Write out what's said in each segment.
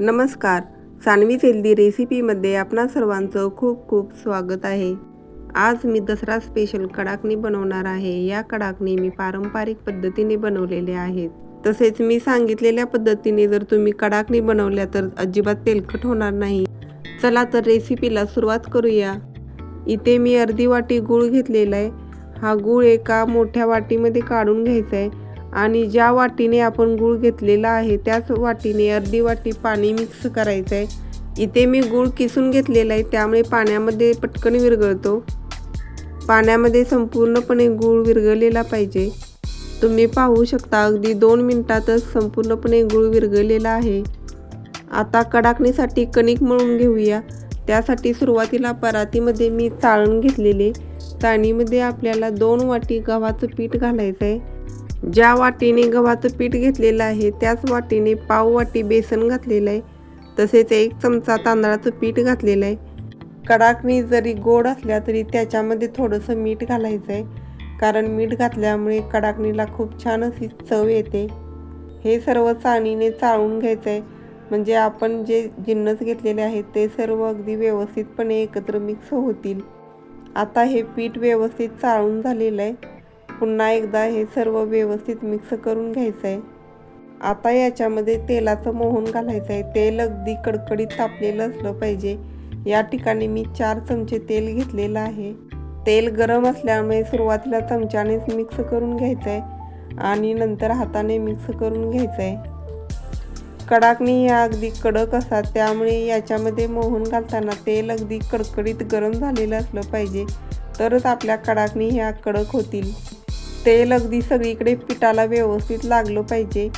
नमस्कार. सानवी हेल्दी रेसिपीमध्ये आपणा सर्वांचं खूप खूप स्वागत आहे. आज मी दसरा स्पेशल कडाकणी बनवणार आहे. या कडाकणी मी पारंपरिक पद्धतीने बनवलेल्या आहेत. तसेच मी सांगितलेल्या पद्धतीने जर तुम्ही कडाकणी बनवल्या तर अजिबात तेलकट होणार नाही. चला तर रेसिपीला सुरुवात करूया. इथे मी अर्धी वाटी गूळ घेतलेला आहे. हा गूळ एका मोठ्या वाटीमध्ये काढून घ्यायचा आहे. आणि ज्या वाटीने आपण गूळ घेतलेला आहे त्याच वाटीने अर्धी वाटी पाणी मिक्स करायचं आहे इथे मी गूळ किसून घेतलेला आहे त्यामुळे पाण्यामध्ये पटकन विरघळतो. पाण्यामध्ये संपूर्णपणे गूळ विरघळलेला पाहिजे. तुम्ही पाहू शकता अगदी दोन मिनटातच संपूर्णपणे गूळ विरघळलेला आहे. आता कडाकणीसाठी कणिक मळून घेऊया. त्यासाठी सुरुवातीला परातीमध्ये मी चाळण घेतलेले. चाळणीमध्ये आपल्याला दोन वाटी गव्हाचं पीठ घालायचं आहे ज्या वाटीने गव्हाचं पीठ घेतलेलं आहे त्याच वाटीने पाव वाटी बेसन घातलेलं आहे. तसेच एक चमचा तांदळाचं पीठ घातलेलं आहे. कडाकणी जरी गोड असल्या तरी त्याच्यामध्ये थोडंसं मीठ घालायचं आहे. कारण मीठ घातल्यामुळे कडाकणीला खूप छान अशी चव येते. हे सर्व चाणीने चाळून घ्यायचं आहे. म्हणजे आपण जे जिन्नस घेतलेले आहेत ते सर्व अगदी व्यवस्थितपणे एकत्र मिक्स होतील. आता हे पीठ व्यवस्थित चाळून झालेलं आहे. पुन्हा एकदा हे सर्व व्यवस्थित मिक्स करून घ्यायचं आहे आता याच्यामध्ये तेलाचं मोहन घालायचं आहे तेल अगदी कडकडीत तापलेलं असलं पाहिजे. या ठिकाणी मी चार चमचे तेल घेतलेलं आहे. तेल गरम असल्यामुळे सुरुवातीला चमच्यानेच मिक्स करून घ्यायचं आहे आणि नंतर हाताने मिक्स करून घ्यायचं आहे कडाकणी ह्या अगदी कडक असतात त्यामुळे याच्यामध्ये मोहन घालताना तेल अगदी कडकडीत गरम झालेलं असलं पाहिजे. तरच आपल्या कडाकणी ह्या कडक होतील. तेल अगदी सगळीकडे पिठाला व्यवस्थित लागलं पाहिजे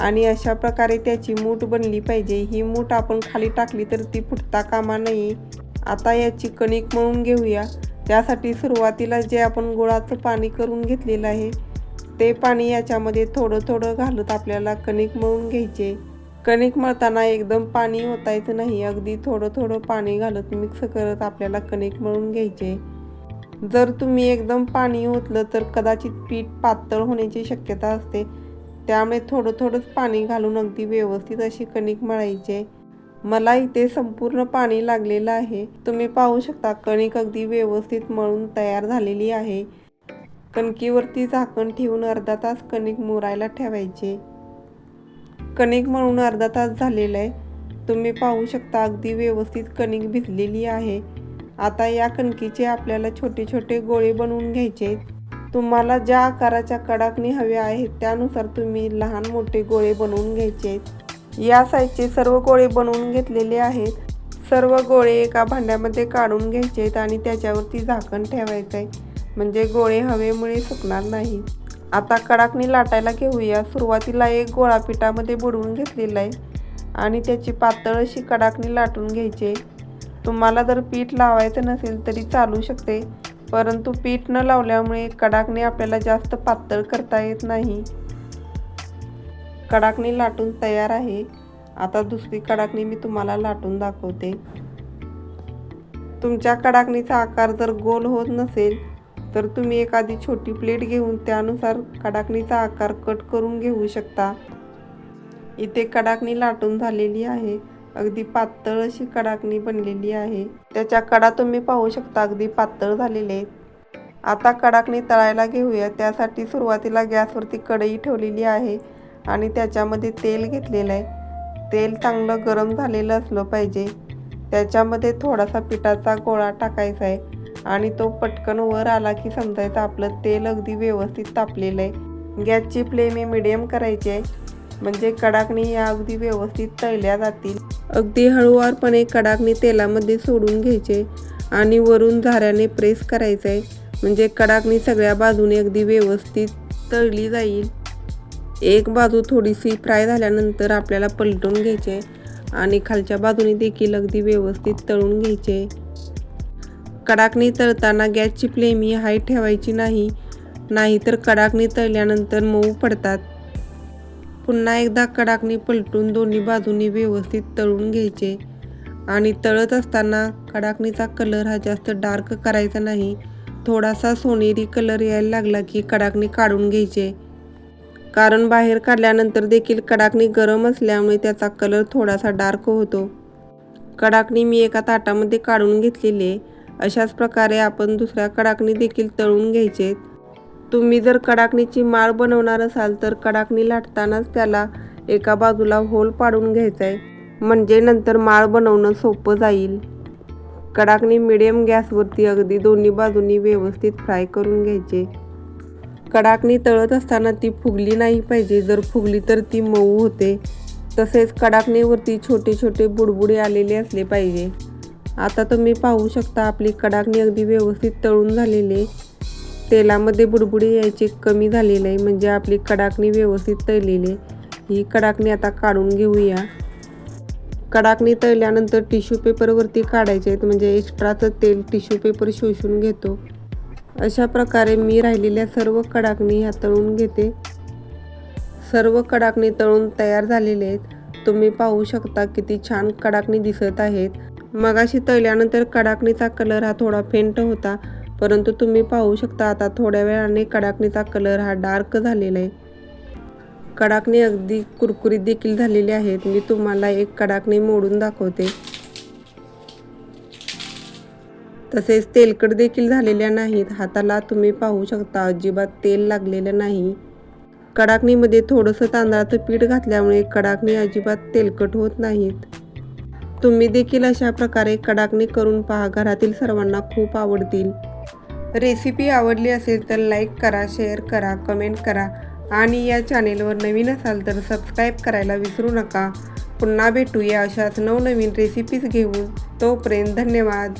आणि अशा प्रकारे त्याची मूठ बनली पाहिजे. ही मूठ आपण खाली टाकली तर ती फुटता कामा नये. आता याची कणिक मळून घेऊया. त्यासाठी सुरुवातीला जे आपण गुळाचं पाणी करून घेतलेलं आहे ते पाणी याच्यामध्ये थोडं थोडं घालत आपल्याला कणिक मळून घ्यायचे. कणिक मळताना एकदम पाणी ओतायचं नाही. अगदी थोडं थोडं पाणी घालत मिक्स करत आपल्याला कणिक मळून घ्यायचे. जर तुम्ही एकदम पाणी ओतलं तर कदाचित पीठ पातळ होण्याची शक्यता असते. त्यामुळे थोडं थोडंच पाणी घालून अगदी व्यवस्थित अशी कणिक मळायचे मला इथे संपूर्ण पाणी लागलेलं आहे. तुम्ही पाहू शकता कणिक अगदी व्यवस्थित मळून तयार झालेली आहे. कणकीवरती झाकण ठेवून अर्धा तास कणिक मुरायला ठेवायचे. कणिक मळून अर्धा तास झालेला आहे. तुम्ही पाहू शकता अगदी व्यवस्थित कणिक भिजलेली आहे. आता या कणकीचे आपल्याला छोटे छोटे गोळे बनवून घ्यायचे तुम्हाला ज्या आकाराच्या कडाकणी हव्या आहेत त्यानुसार तुम्ही लहान मोठे गोळे बनवून घ्यायचे या साईजचे सर्व गोळे बनवून घेतलेले आहेत. सर्व गोळे एका भांड्यामध्ये काढून घ्यायचे आहेत आणि त्याच्यावरती झाकण ठेवायचं आहे म्हणजे गोळे हवेमुळे सुकणार नाही. आता कडाकणी लाटायला घेऊया. सुरुवातीला एक गोळा पिठामध्ये बुडवून घेतलेला आहे. आणि त्याची पातळ अशी कडाकणी लाटून घ्यायची तुम्हाला जर पीठ लावायचं नसेल तरी चालू शकते परंतु पीठ न लावल्यामुळे कडाकणी आपल्याला जास्त पातळ करता येत नाही. कडाकणी लाटून तयार आहे. आता दुसरी कडाकणी मी तुम्हाला लाटून दाखवते. तुमच्या कडाकणीचा आकार जर गोल होत नसेल तर तुम्ही एखादी छोटी प्लेट घेऊन त्यानुसार कडाकणीचा आकार कट करून घेऊ शकता. इथे कडाकणी लाटून झालेली आहे. अगदी पातळ अशी कडाकणी बनलेली आहे. त्याच्या कडा तुम्ही पाहू शकता अगदी पातळ झालेले आहेत. आता कडाकणी तळायला घेऊया. त्यासाठी सुरुवातीला गॅसवरती कढई ठेवलेली आहे आणि त्याच्यामध्ये तेल घेतलेलं आहे. तेल चांगलं गरम झालेलं असलं पाहिजे. त्याच्यामध्ये थोडासा पिठाचा गोळा टाकायचा आहे आणि तो पटकन वर आला की समजायचं आपलं तेल अगदी व्यवस्थित तापलेलं आहे. गॅसची फ्लेम हे मिडियम करायची आहे. म्हणजे कडाकणी या अगदी व्यवस्थित तळल्या जातील. अगदी हळूवारपणे कडाकणी तेलामध्ये सोडून घ्यायचे आणि वरून झाऱ्याने प्रेस करायचं. आहे म्हणजे कडाकणी सगळ्या बाजूने अगदी व्यवस्थित तळली जाईल. एक बाजू थोडीशी फ्राय झाल्यानंतर आपल्याला पलटून घ्यायचे आणि खालच्या बाजूने देखील अगदी व्यवस्थित तळून घ्यायचे. कडाकणी तळताना गॅसची फ्लेम ही हाय ठेवायची नाही. नाहीतर कडाकणी तळल्यानंतर मऊ पडतात. पुन्हा एकदा कडाकणी पलटून दोन्ही बाजूनी व्यवस्थित तळून घ्यायचे. आणि तळत असताना कडाकणीचा कलर हा जास्त डार्क करायचा नाही. थोडासा सोनेरी कलर यायला लागला की कडाकणी काढून घ्यायचे. कारण बाहेर काढल्यानंतर देखील कडाकणी गरम असल्यामुळे त्याचा कलर थोडासा डार्क होतो. कडाकणी मी एका ताटामध्ये काढून घेतलेली आहे. अशाच प्रकारे आपण दुसऱ्या कडाकणी देखील तळून घ्यायचे तुम्ही जर कडाकणीची माळ बनवणार असाल तर कडाकणी लाटतानाच त्याला एका बाजूला होल पाडून घ्यायचा आहे म्हणजे नंतर माळ बनवणं सोपं जाईल. कडाकणी मिडियम गॅसवरती अगदी दोन्ही बाजूंनी व्यवस्थित फ्राय करून घ्यायचे. कडाकणी तळत असताना ती फुगली नाही पाहिजे. जर फुगली तर ती मऊ होते. तसेच कडाकणीवरती छोटे छोटे बुडबुडे आलेले असले पाहिजे. आता तुम्ही पाहू शकता आपली कडाकणी अगदी व्यवस्थित तळून झालेली तेलामध्ये बुडबुडी यायची कमी झालेले आहे म्हणजे आपली कडाकणी व्यवस्थित तळलेली आहे. ही कडाकणी आता काढून घेऊया. कडाकणी तळल्यानंतर टिश्यू पेपरवरती काढायचे आहेत म्हणजे एक्स्ट्राचं तेल टिश्यू पेपर शोषून घेतो. अशा प्रकारे मी राहिलेल्या सर्व कडाकणी ह्या तळून घेते. सर्व कडाकणी तळून तयार झालेले आहेत. तुम्ही पाहू शकता किती छान कडाकणी दिसत आहेत. मगाशी तळल्यानंतर कडाकणीचा कलर हा थोडा फेंट होता. परंतु तुम्ही पाहू शकता आता थोड्या वेळाने कडाकणीचा कलर हा डार्क झालेला आहे. कडाकणी अगदी कुरकुरीत देखील झालेली आहेत. मी तुम्हाला एक कडाकणी मोडून दाखवते. तसेच तेलकट देखील झालेल्या नाहीत. हाताला तुम्ही पाहू शकता अजिबात तेल लागलेलं नाही. कडाकणीमध्ये थोडंसं तांदळाचं पीठ घातल्यामुळे कडाकणी अजिबात तेलकट होत नाहीत. तुम्ही देखील अशा प्रकारे कडाकणी करून पहा. घरातील सर्वांना खूप आवडतील. रेसिपी आवडली असेल तर लाईक करा शेअर करा कमेंट करा. आणि या चॅनेलवर नवीन असाल तर सबस्क्राईब करायला विसरू नका. पुन्हा भेटूया अशाच नवनवीन रेसिपीज घेऊन. तोपर्यंत धन्यवाद.